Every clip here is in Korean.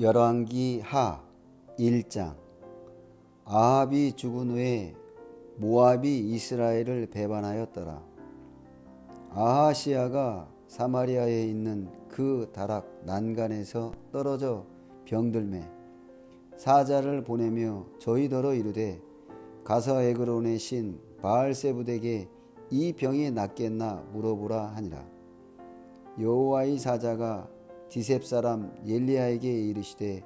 열왕기 하 1장 아합이 죽은 후에 모압이 이스라엘을 배반하였더라. 아하시아가 사마리아에 있는 그 다락 난간에서 떨어져 병들매 사자를 보내며 저희더러 이르되 가서 에그론의 신 바알세부덱에 이 병이 낫겠나 물어보라 하니라. 여호와의 사자가 디셉 사람 엘리야에게 이르시되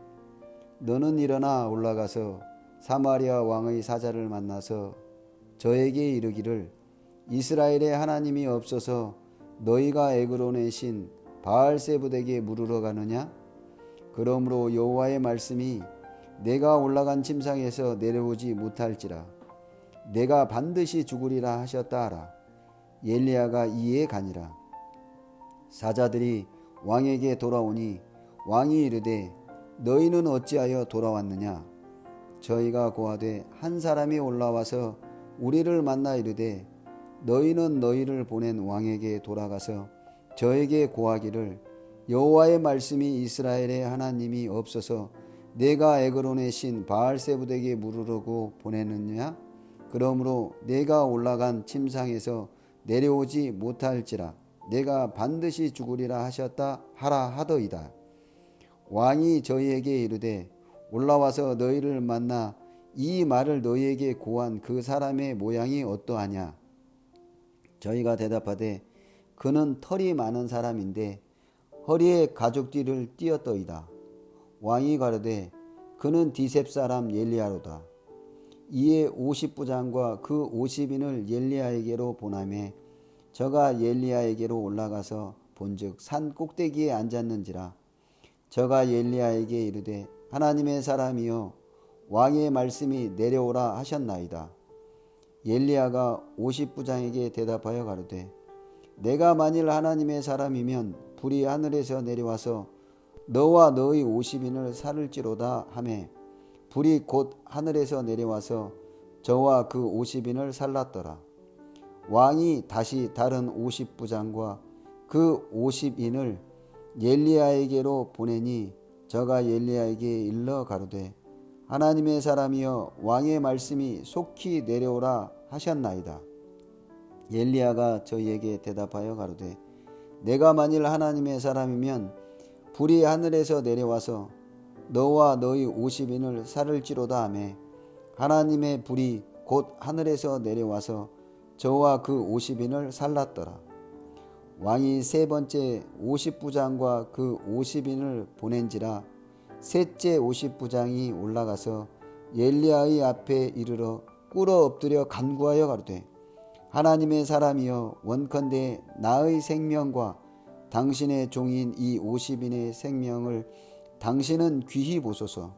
너는 일어나 올라가서 사마리아 왕의 사자를 만나서 저에게 이르기를 이스라엘의 하나님이 없어서 너희가 에그론의 신 바알세부덱에 물으러 가느냐? 그러므로 여호와의 말씀이 내가 올라간 침상에서 내려오지 못할지라. 내가 반드시 죽으리라 하셨다 하라. 엘리야가 이에 가니라. 사자들이 왕에게 돌아오니 왕이 이르되 너희는 어찌하여 돌아왔느냐? 저희가 고하되 한 사람이 올라와서 우리를 만나 이르되 너희는 너희를 보낸 왕에게 돌아가서 저에게 고하기를 여호와의 말씀이 이스라엘의 하나님이 없어서 내가 에그론의 신 바알세부덱에 물으려고 보내느냐? 그러므로 내가 올라간 침상에서 내려오지 못할지라 내가 반드시 죽으리라 하셨다 하라 하더이다. 왕이 저희에게 이르되 올라와서 너희를 만나 이 말을 너희에게 고한 그 사람의 모양이 어떠하냐? 저희가 대답하되 그는 털이 많은 사람인데 허리에 가죽띠를 띄었더이다. 왕이 가로되 그는 디셉 사람 엘리야로다. 이에 오십 부장과 그 오십인을 엘리야에게로 보내매 저가 엘리야에게로 올라가서 본즉 산 꼭대기에 앉았는지라 저가 엘리야에게 이르되 하나님의 사람이여 왕의 말씀이 내려오라 하셨나이다. 엘리야가 오십 부장에게 대답하여 가로되 내가 만일 하나님의 사람이면 불이 하늘에서 내려와서 너와 너의 오십인을 살을지로다 하매 불이 곧 하늘에서 내려와서 저와 그 오십인을 살랐더라 왕이 다시 다른 오십 부장과 그 오십 인을 엘리야에게로 보내니 저가 엘리야에게 일러 가로되 하나님의 사람이여 왕의 말씀이 속히 내려오라 하셨나이다. 엘리야가 저희에게 대답하여 가로되 내가 만일 하나님의 사람이면 불이 하늘에서 내려와서 너와 너희 오십인을 살을지로다 하매 하나님의 불이 곧 하늘에서 내려와서 저와 그 오십인을 살랐더라. 왕이 세 번째 오십 부장과 그 오십인을 보낸지라 셋째 오십 부장이 올라가서 엘리야의 앞에 이르러 꿇어 엎드려 간구하여 가로되 하나님의 사람이여 원컨대 나의 생명과 당신의 종인 이 오십인의 생명을 당신은 귀히 보소서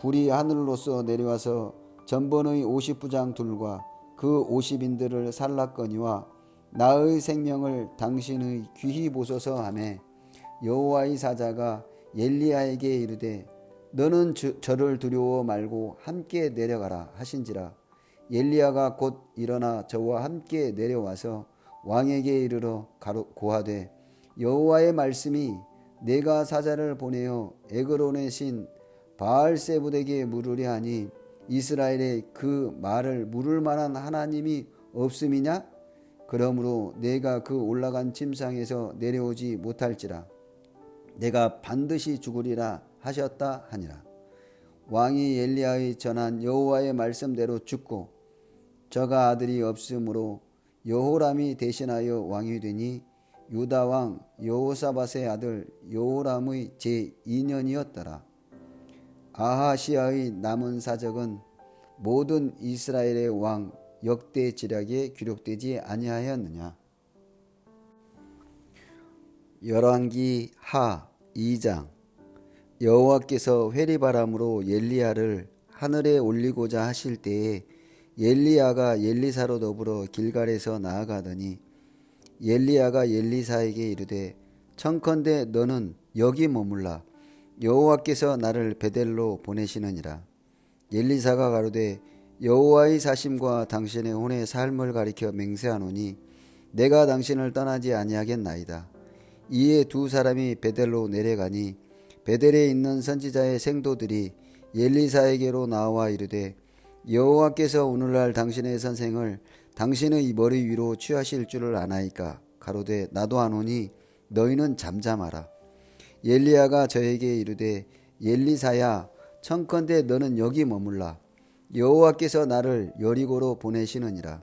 불이 하늘로서 내려와서 전번의 오십 부장 둘과 그 오십인들을 살랐거니와 나의 생명을 당신의 귀히 보소서 하매 여호와의 사자가 엘리야에게 이르되 너는 저, 저를 두려워 말고 함께 내려가라 하신지라. 엘리야가 곧 일어나 저와 함께 내려와서 왕에게 이르러 가로, 고하되 여호와의 말씀이 내가 사자를 보내어 에그론의 신 바알세부덱에 물으려 하니 이스라엘의 그 말을 물을 만한 하나님이 없음이냐? 그러므로 내가 그 올라간 침상에서 내려오지 못할지라. 내가 반드시 죽으리라 하셨다 하니라. 왕이 엘리야의 전한 여호와의 말씀대로 죽고 저가 아들이 없으므로 여호람이 대신하여 왕이 되니 유다 왕 여호사밧의 아들 여호람의 제 2년이었더라 아하시아의 남은 사적은 모든 이스라엘의 왕 역대 지략에 기록되지 아니하였느냐? 열왕기 하 2장 여호와께서 회리바람으로 엘리야를 하늘에 올리고자 하실 때에 엘리야가 엘리사로 더불어 길갈에서 나아가더니 엘리야가 엘리사에게 이르되 청컨대 너는 여기 머물라 여호와께서 나를 베델로 보내시느니라. 엘리사가 가로되 여호와의 사심과 당신의 혼의 삶을 가리켜 맹세하노니 내가 당신을 떠나지 아니하겠나이다. 이에 두 사람이 베델로 내려가니 베델에 있는 선지자의 생도들이 엘리사에게로 나와 이르되 여호와께서 오늘날 당신의 선생을 당신의 머리 위로 취하실 줄을 아나이까? 가로되 나도 아노니 너희는 잠잠하라 엘리야가 저에게 이르되 엘리사야 청컨대 너는 여기 머물라. 여호와께서 나를 여리고로 보내시느니라.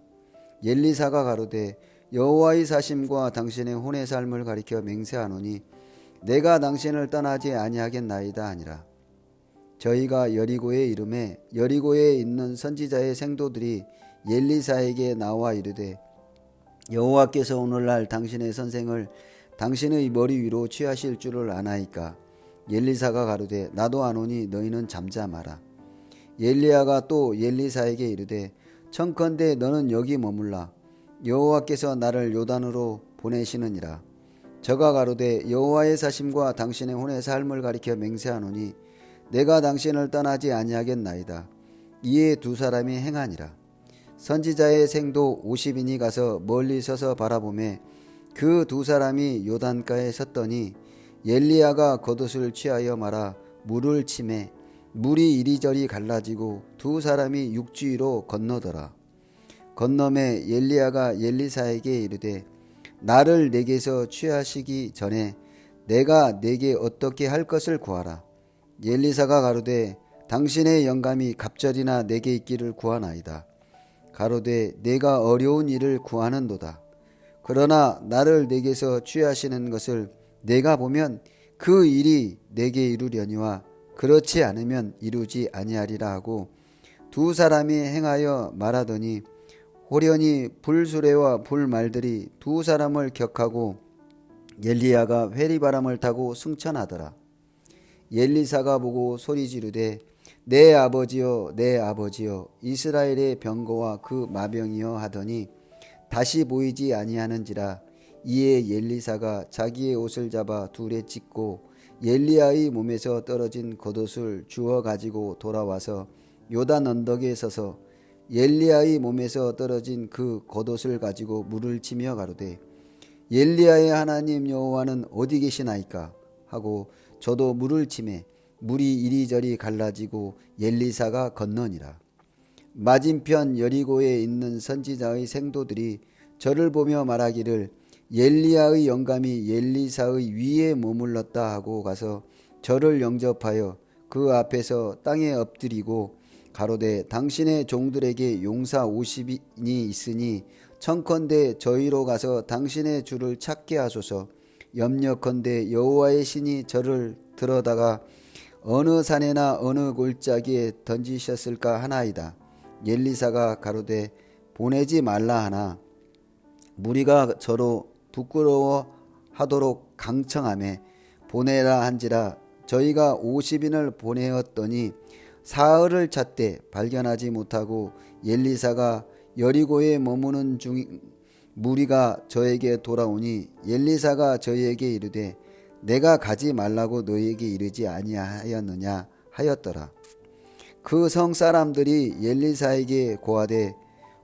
엘리사가 가로되 여호와의 사심과 당신의 혼의 삶을 가리켜 맹세하노니 내가 당신을 떠나지 아니하겠나이다 아니라. 저희가 여리고에 이름에 여리고에 있는 선지자의 생도들이 엘리사에게 나와 이르되 여호와께서 오늘날 당신의 선생을 당신의 머리 위로 취하실 줄을 아나이까? 엘리사가 가로되 나도 아노니 너희는 잠잠하라. 엘리야가 또 엘리사에게 이르되 청컨대 너는 여기 머물라. 여호와께서 나를 요단으로 보내시느니라. 저가 가로되 여호와의 사심과 당신의 혼의 삶을 가리켜 맹세하노니 내가 당신을 떠나지 아니하겠나이다. 이에 두 사람이 행하니라. 선지자의 생도 50인이 가서 멀리 서서 바라보매 그 두 사람이 요단가에 섰더니 엘리야가 겉옷을 취하여 말아 물을 치매 물이 이리저리 갈라지고 두 사람이 육지로 건너더라. 건너매 엘리야가 엘리사에게 이르되 나를 내게서 취하시기 전에 내가 내게 어떻게 할 것을 구하라. 엘리사가 가로되 당신의 영감이 갑절이나 내게 있기를 구하나이다. 가로되 내가 어려운 일을 구하는도다 그러나 나를 내게서 취하시는 것을 내가 보면 그 일이 내게 이루려니와 그렇지 않으면 이루지 아니하리라 하고 두 사람이 행하여 말하더니 호련히 불수레와 불말들이 두 사람을 격하고 엘리야가 회리바람을 타고 승천하더라. 엘리사가 보고 소리 지르되 내 아버지여 내 아버지여 이스라엘의 병거와 그 마병이여 하더니 다시 보이지 아니하는지라 이에 엘리사가 자기의 옷을 잡아 둘에 찢고 엘리야의 몸에서 떨어진 겉옷을 주워 가지고 돌아와서 요단 언덕에 서서 엘리야의 몸에서 떨어진 그 겉옷을 가지고 물을 치며 가로되 엘리야의 하나님 여호와는 어디 계시나이까? 하고 저도 물을 치매 물이 이리저리 갈라지고 엘리사가 건너니라 맞은편 여리고에 있는 선지자의 생도들이 저를 보며 말하기를 엘리야의 영감이 엘리사의 위에 머물렀다 하고 가서 저를 영접하여 그 앞에서 땅에 엎드리고 가로되 당신의 종들에게 용사 50인이 있으니 청컨대 저희로 가서 당신의 주를 찾게 하소서. 염려컨대 여호와의 신이 저를 들어다가 어느 산에나 어느 골짜기에 던지셨을까 하나이다 엘리사가 가로되 보내지 말라 하나. 무리가 저로 부끄러워 하도록 강청함에 보내라 한지라. 저희가 50인을 보내었더니 사흘을 찾되 발견하지 못하고 엘리사가 여리고에 머무는 중 무리가 저에게 돌아오니 엘리사가 저희에게 이르되 내가 가지 말라고 너희에게 이르지 아니하였느냐 하였더라 그 성 사람들이 엘리사에게 고하되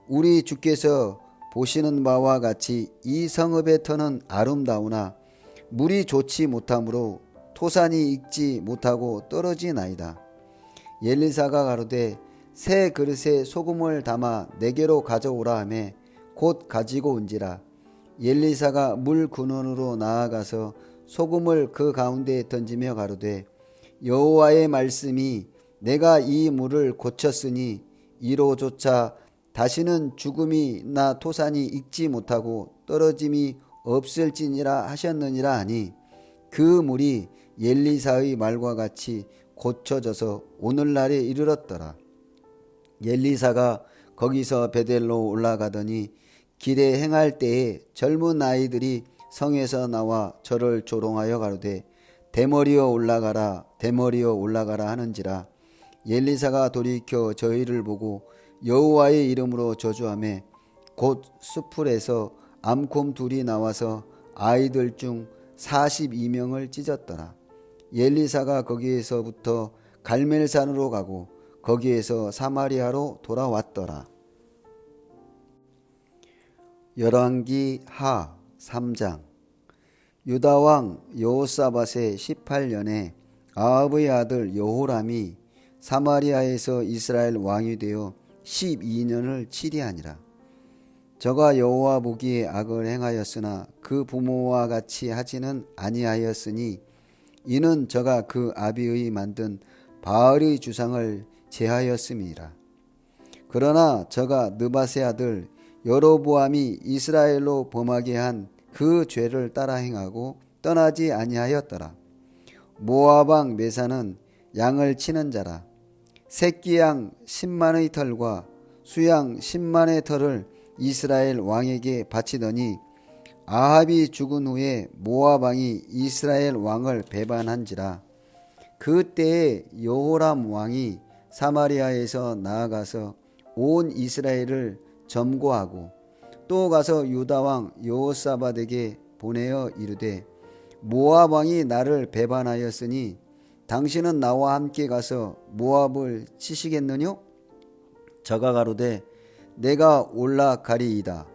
우리 주께서 보시는 바와 같이 이 성읍의 터는 아름다우나 물이 좋지 못하므로 토산이 익지 못하고 떨어지나이다. 엘리사가 가로되 새 그릇에 소금을 담아 내게로 가져오라 하매 곧 가지고 온지라 엘리사가 물 근원으로 나아가서 소금을 그 가운데에 던지며 가로되 여호와의 말씀이 내가 이 물을 고쳤으니 이로조차 다시는 죽음이나 토산이 익지 못하고 떨어짐이 없을지니라 하셨느니라 하니 그 물이 엘리사의 말과 같이 고쳐져서 오늘날에 이르렀더라. 엘리사가 거기서 베델로 올라가더니 길에 행할 때에 젊은 아이들이 성에서 나와 저를 조롱하여 가로되 대머리여 올라가라 대머리여 올라가라 하는지라 엘리사가 돌이켜 저희를 보고 여호와의 이름으로 저주하며 곧 수풀에서 암콤 둘이 나와서 아이들 중 42명을 찢었더라. 엘리사가 거기에서부터 갈멜산으로 가고 거기에서 사마리아로 돌아왔더라. 열왕기 하 3장 유다 왕 여호사밧의 18년에 아합의 아들 여호람이 사마리아에서 이스라엘 왕이 되어 12년을 치리하니라. 저가 여호와 보기에 악을 행하였으나 그 부모와 같이 하지는 아니하였으니 이는 저가 그 아비의 만든 바알의 주상을 제하였음이라. 그러나 저가 느바세 아들 여로보암이 이스라엘로 범하게 한 그 죄를 따라 행하고 떠나지 아니하였더라. 왕 메사는 양을 치는 자라. 새끼 양 10만의 털과 수양 10만의 털을 이스라엘 왕에게 바치더니 아합이 죽은 후에 모압 왕이 이스라엘 왕을 배반한지라. 그때에 여호람 왕이 사마리아에서 나아가서 온 이스라엘을 점거하고 또 가서 유다 왕 여호사밧에게 보내어 이르되 모압 왕이 나를 배반하였으니 당신은 나와 함께 가서 모압을 치시겠느뇨? 저가 가로되 내가 올라가리이다.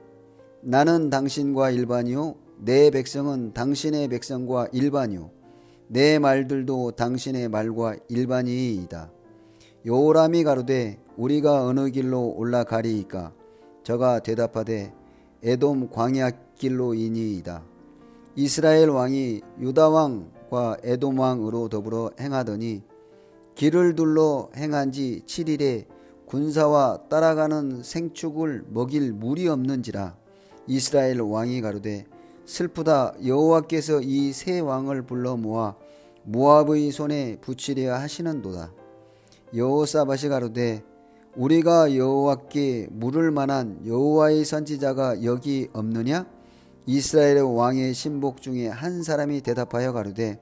나는 당신과 일반이요 내 백성은 당신의 백성과 일반이요 내 말들도 당신의 말과 일반이이다. 요람이 가로되 우리가 어느 길로 올라가리이까 저가 대답하되 에돔 광야 길로이니이다. 이스라엘 왕이 유다 왕 과 에돔 왕으로 더불어 행하더니 길을 둘러 행한 지 7일에 군사와 따라가는 생축을 먹일 물이 없는지라 이스라엘 왕이 가로되 슬프다. 여호와께서 이 세 왕을 불러 모아 모압의 손에 붙이려 하시는도다. 여호사밧이 가로되 우리가 여호와께 물을 만한 여호와의 선지자가 여기 없느냐 이스라엘의 왕의 신복 중에 한 사람이 대답하여 가로되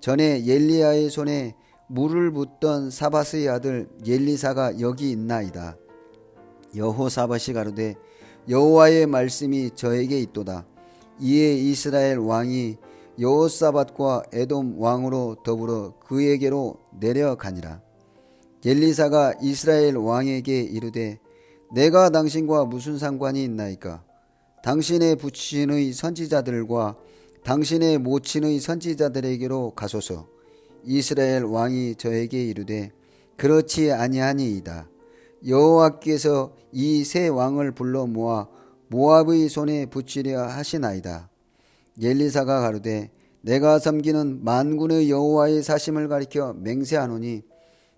전에 엘리야의 손에 물을 붓던 사바스의 아들 엘리사가 여기 있나이다. 여호사밧이 가로되 여호와의 말씀이 저에게 있도다. 이에 이스라엘 왕이 여호사밧과 에돔 왕으로 더불어 그에게로 내려가니라. 엘리사가 이스라엘 왕에게 이르되 내가 당신과 무슨 상관이 있나이까 당신의 부친의 선지자들과 당신의 모친의 선지자들에게로 가소서. 이스라엘 왕이 저에게 이르되 그렇지 아니하니이다. 여호와께서 이 세 왕을 불러 모아 모압의 손에 붙이려 하시나이다. 엘리사가 가로되 내가 섬기는 만군의 여호와의 사심을 가리켜 맹세하노니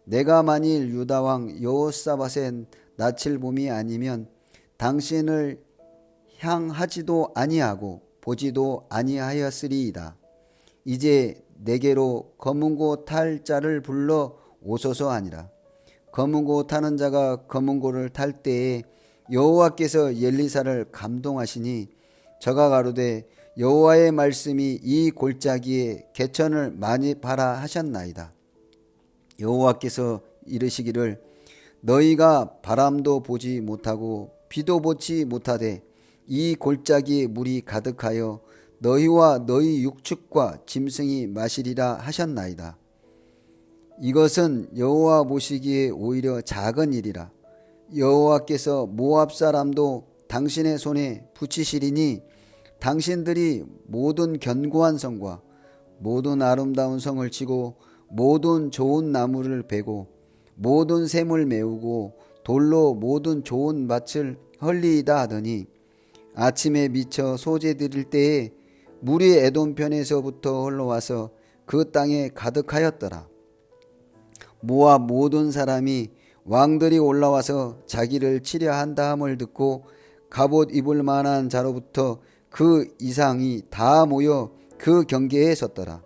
내가 만일 유다 왕 여호사밧의 낯을 봄이 아니면 당신을 향하지도 아니하고 보지도 아니하였으리이다. 이제 내게로 검은고 탈 자를 불러 오소서 하니라. 검은고 타는 자가 검은고를 탈 때에 여호와께서 엘리사를 감동하시니 저가 가로되 여호와의 말씀이 이 골짜기에 개천을 많이 바라 하셨나이다. 여호와께서 이르시기를 너희가 바람도 보지 못하고 비도 보지 못하되 이 골짜기에 물이 가득하여 너희와 너희 육축과 짐승이 마시리라 하셨나이다. 이것은 여호와 보시기에 오히려 작은 일이라. 여호와께서 모압 사람도 당신의 손에 붙이시리니 당신들이 모든 견고한 성과 모든 아름다운 성을 치고 모든 좋은 나무를 베고 모든 샘을 메우고 돌로 모든 좋은 밭을 헐리이다 하더니 아침에 미쳐 소재 드릴 때에 물이 에돔 편에서부터 흘러와서 그 땅에 가득하였더라. 모압 모든 사람이 왕들이 올라와서 자기를 치려 한다 함을 듣고 갑옷 입을 만한 자로부터 그 이상이 다 모여 그 경계에 섰더라.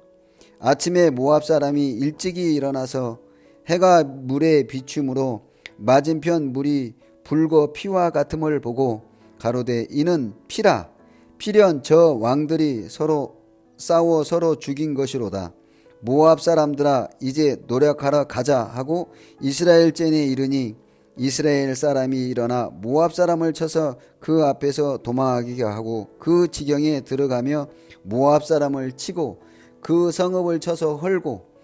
아침에 모압 사람이 일찍이 일어나서 해가 물에 비춤으로 맞은편 물이 붉어 피와 같음을 보고 가로되 이는 피라 피련 저 왕들이 서로 싸워 서로 죽인 것이로다. 모압 사람들아 이제 노력하러 가자 하고 이스라엘 젠에 이르니 이스라엘 사람이 일어나 모압 사람을 쳐서 그 앞에서 도망하게 하고 그 지경에 들어가며 모압 사람을 치고 그 성읍을 쳐서 헐고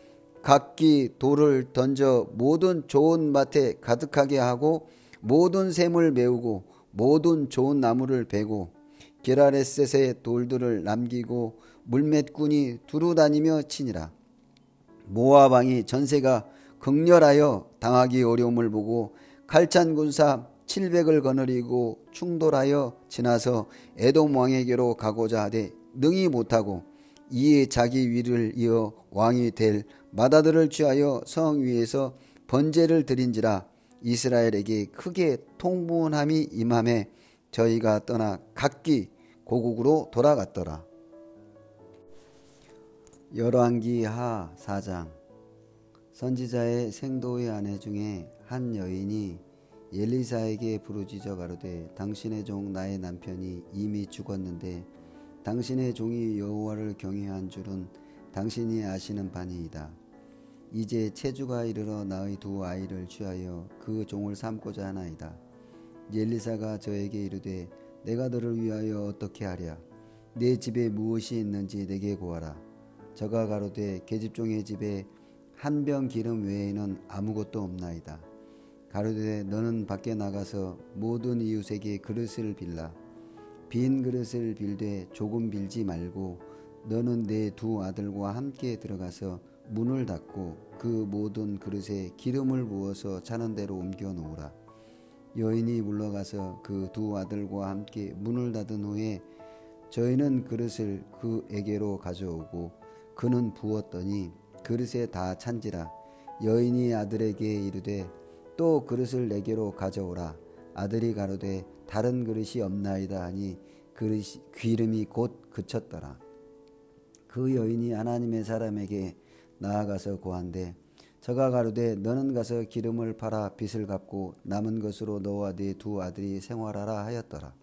각기 돌을 던져 모든 좋은 밭에 가득하게 하고 모든 샘을 메우고 모든 좋은 나무를 베고 게라레셋의 돌들을 남기고 물맷꾼이 두루 다니며 치니라. 모압 왕이 전세가 극렬하여 당하기 어려움을 보고 칼찬 군사 700을 거느리고 충돌하여 지나서 에돔 왕에게로 가고자 하되 능히 못하고 이에 자기 위를 이어 왕이 될 마다들을 취하여 성 위에서 번제를 드린지라 이스라엘에게 크게 통분함이 임함에 저희가 떠나 각기 고국으로 돌아갔더라. 열왕기 하 4장 선지자의 생도의 아내 중에 한 여인이 엘리사에게 부르짖어 가로되 당신의 종 나의 남편이 이미 죽었는데 당신의 종이 여호와를 경외한 줄은 당신이 아시는 바니이다. 이제 체주가 이르러 나의 두 아이를 취하여 그 종을 삼고자 하나이다. 엘리사가 저에게 이르되 내가 너를 위하여 어떻게 하랴? 내 집에 무엇이 있는지 내게 구하라. 저가 가로되 계집종의 집에 한 병 기름 외에는 아무것도 없나이다. 가로되 너는 밖에 나가서 모든 이웃에게 그릇을 빌라. 빈 그릇을 빌되 조금 빌지 말고 너는 내 두 아들과 함께 들어가서 문을 닫고 그 모든 그릇에 기름을 부어서 차는 대로 옮겨 놓으라. 여인이 물러가서 그 두 아들과 함께 문을 닫은 후에 저희는 그릇을 그에게로 가져오고 그는 부었더니 그릇에 다 찬지라. 여인이 아들에게 이르되 또 그릇을 내게로 가져오라. 아들이 가로되 다른 그릇이 없나이다 하니 그릇이 기름이 곧 그쳤더라. 그 여인이 하나님의 사람에게 나아가서 고한데 저가 가로되 너는 가서 기름을 팔아 빚을 갚고 남은 것으로 너와 네 두 아들이 생활하라 하였더라.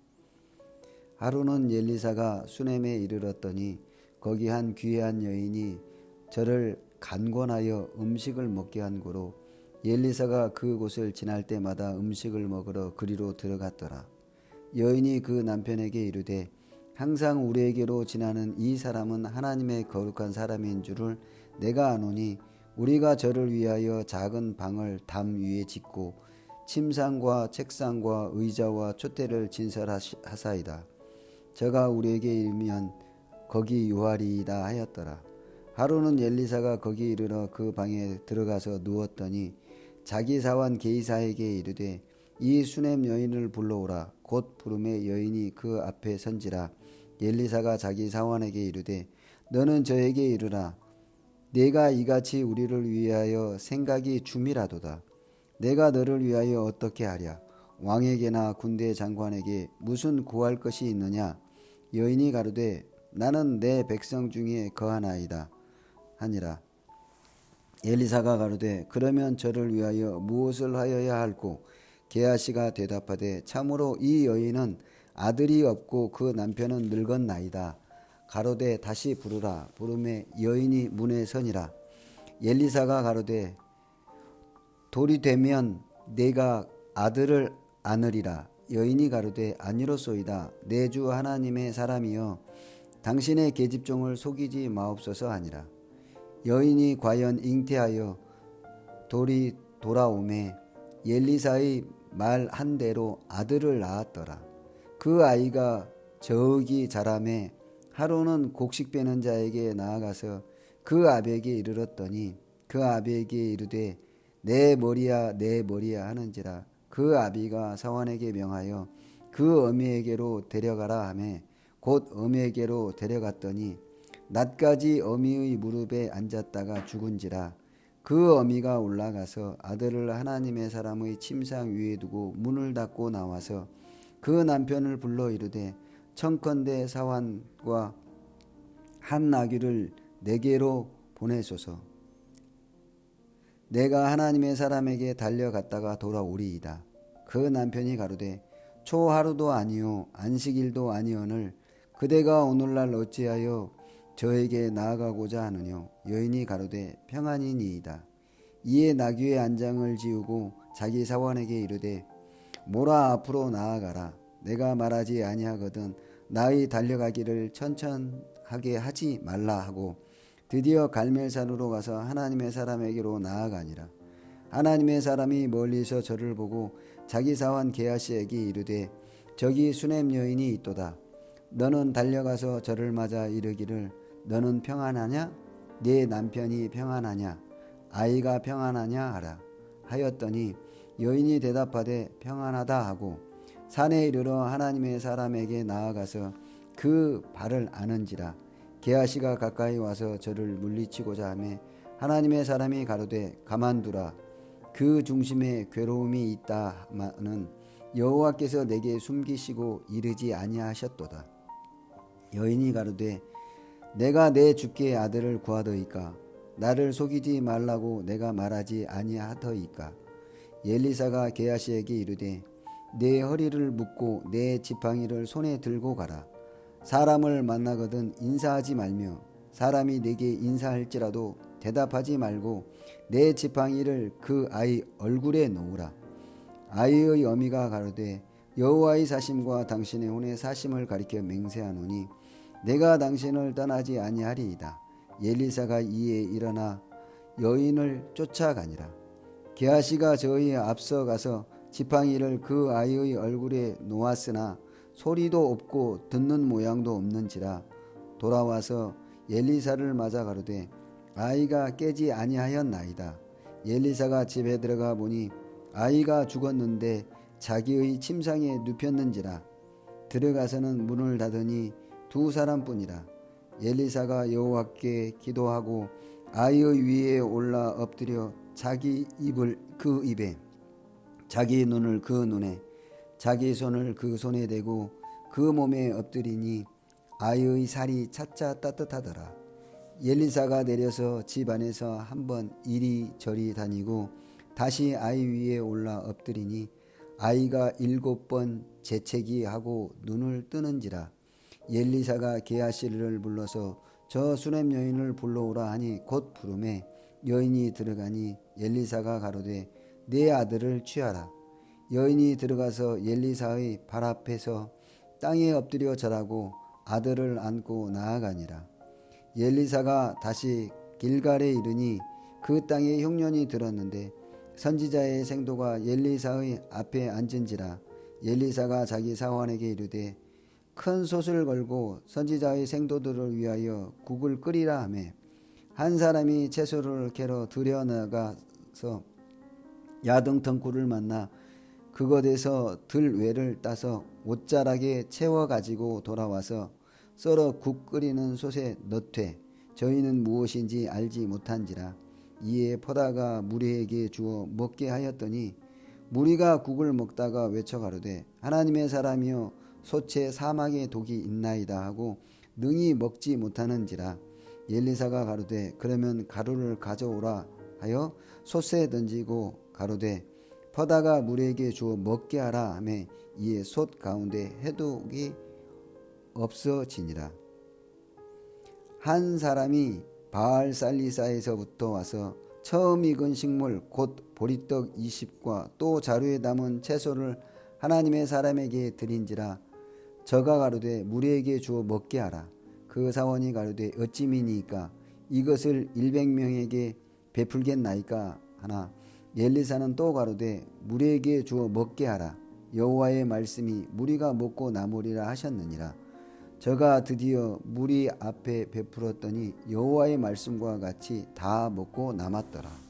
하루는 엘리사가 수넴에 이르렀더니 거기 한 귀한 여인이 저를 간권하여 음식을 먹게 한 고로 엘리사가 그곳을 지날 때마다 음식을 먹으러 그리로 들어갔더라. 여인이 그 남편에게 이르되 항상 우리에게로 지나는 이 사람은 하나님의 거룩한 사람인 줄을 내가 아노니 우리가 저를 위하여 작은 방을 담 위에 짓고 침상과 책상과 의자와 촛대를 진설하사이다. 저가 우리에게 이르면 거기 유하리이다 하였더라. 하루는 엘리사가 거기 이르러 그 방에 들어가서 누웠더니 자기 사원 게이사에게 이르되 이 수넴 여인을 불러오라 곧 부름에 여인이 그 앞에 선지라 엘리사가 자기 사원에게 이르되 너는 저에게 이르라 내가 이같이 우리를 위하여 생각이 줌이라도다. 내가 너를 위하여 어떻게 하랴? 왕에게나 군대 장관에게 무슨 구할 것이 있느냐? 여인이 가로되 나는 내 백성 중에 거하나이다. 하니라. 엘리사가 가로되 그러면 저를 위하여 무엇을 하여야 할꼬? 게하시가 대답하되 참으로 이 여인은 아들이 없고 그 남편은 늙었나이다. 가로되 다시 부르라. 부름에 여인이 문에 서니라. 엘리사가 가로되 돌이 되면 내가 아들을 안으리라. 여인이 가로되 아니로소이다. 내 주 하나님의 사람이여 당신의 계집종을 속이지 마옵소서 하니라. 여인이 과연 잉태하여 돌이 돌아오매 엘리사의 말 한 대로 아들을 낳았더라. 그 아이가 저기 자라매 하루는 곡식 빼는 자에게 나아가서 그 아비에게 이르렀더니 그 아비에게 이르되 내 머리야 내 머리야 하는지라 그 아비가 사원에게 명하여 그 어미에게로 데려가라 하매 곧 어미에게로 데려갔더니 낮까지 어미의 무릎에 앉았다가 죽은지라 그 어미가 올라가서 아들을 하나님의 사람의 침상 위에 두고 문을 닫고 나와서 그 남편을 불러 이르되 청컨대 사환과 한 나귀를 내게로 보내소서. 내가 하나님의 사람에게 달려갔다가 돌아오리이다. 그 남편이 가로되 초 하루도 아니요 안식일도 아니오늘 그대가 오늘날 어찌하여 저에게 나아가고자 하느뇨 여인이 가로되 평안이니이다. 이에 나귀의 안장을 지우고 자기 사원에게 이르되 모라 앞으로 나아가라 내가 말하지 아니하거든 나의 달려가기를 천천하게 하지 말라 하고 드디어 갈멜산으로 가서 하나님의 사람에게로 나아가니라. 하나님의 사람이 멀리서 저를 보고 자기 사원 게하시에게 이르되 저기 수넴 여인이 있도다. 너는 달려가서 저를 맞아 이르기를 너는 평안하냐? 네 남편이 평안하냐? 아이가 평안하냐? 하라. 하였더니 여인이 대답하되 평안하다 하고 산에 이르러 하나님의 사람에게 나아가서 그 발을 아는지라. 게하시가 가까이 와서 저를 물리치고자 하매 하나님의 사람이 가로되 가만두라. 그 중심에 괴로움이 있다마는 여호와께서 내게 숨기시고 이르지 아니하셨도다. 여인이 가로되 내가 내 주께 아들을 구하더이까? 나를 속이지 말라고 내가 말하지 아니하더이까? 엘리사가 게하시에게 이르되 내 허리를 묶고 내 지팡이를 손에 들고 가라 사람을 만나거든 인사하지 말며 사람이 내게 인사할지라도 대답하지 말고 내 지팡이를 그 아이 얼굴에 놓으라 아이의 어미가 가로되 여호와의 사심과 당신의 혼의 사심을 가리켜 맹세하노니 내가 당신을 떠나지 아니하리이다. 엘리사가 이에 일어나 여인을 쫓아가니라. 게하시가 저희 앞서 가서 지팡이를 그 아이의 얼굴에 놓았으나 소리도 없고 듣는 모양도 없는지라 돌아와서 엘리사를 맞아 가로되 아이가 깨지 아니하였나이다. 엘리사가 집에 들어가 보니 아이가 죽었는데 자기의 침상에 눕혔는지라 들어가서는 문을 닫으니 두 사람뿐이라 엘리사가 여호와께 기도하고 아이의 위에 올라 엎드려 자기 입을 그 입에 자기 눈을 그 눈에 자기 손을 그 손에 대고 그 몸에 엎드리니 아이의 살이 차차 따뜻하더라. 엘리사가 내려서 집 안에서 한번 이리저리 다니고 다시 아이 위에 올라 엎드리니 아이가 일곱 번 재채기 하고 눈을 뜨는지라. 엘리사가 게하시를 불러서 저 수렘 여인을 불러오라 하니 곧 부름에 여인이 들어가니 엘리사가 가로되 내 아들을 취하라. 여인이 들어가서 엘리사의 발 앞에서 땅에 엎드려 절하고 아들을 안고 나아가니라. 엘리사가 다시 길갈에 이르니 그 땅에 흉년이 들었는데 선지자의 생도가 엘리사의 앞에 앉은지라 엘리사가 자기 사원에게 이르되 큰 솥을 걸고 선지자의 생도들을 위하여 국을 끓이라 하매 한 사람이 채소를 캐러 들여나가서 야등턴 굴을 만나 그것에서 들외를 따서 옷자락에 채워 가지고 돌아와서 썰어 국 끓이는 솥에 넣되 저희는 무엇인지 알지 못한지라 이에 퍼다가 무리에게 주어 먹게 하였더니 무리가 국을 먹다가 외쳐 가로되 하나님의 사람이여 소체 사막에 독이 있나이다 하고 능히 먹지 못하는지라 엘리사가 가로되 그러면 가루를 가져오라 하여 솥에 던지고 가로되 퍼다가 무리에게 주어 먹게 하라 하매 이에 솥 가운데 해독이 없어지니라. 한 사람이 바알 살리사에서부터 와서 처음 익은 식물 곧 보리떡 20과 또 자루에 담은 채소를 하나님의 사람에게 드린지라. 저가 가로되 무리에게 주어 먹게 하라. 그 사원이 가로되 어찌미니까? 이것을 100명에게 베풀겠나이까? 하나 엘리사는 또 가로되 무리에게 주어 먹게 하라. 여호와의 말씀이 무리가 먹고 남으리라 하셨느니라. 저가 드디어 무리 앞에 베풀었더니 여호와의 말씀과 같이 다 먹고 남았더라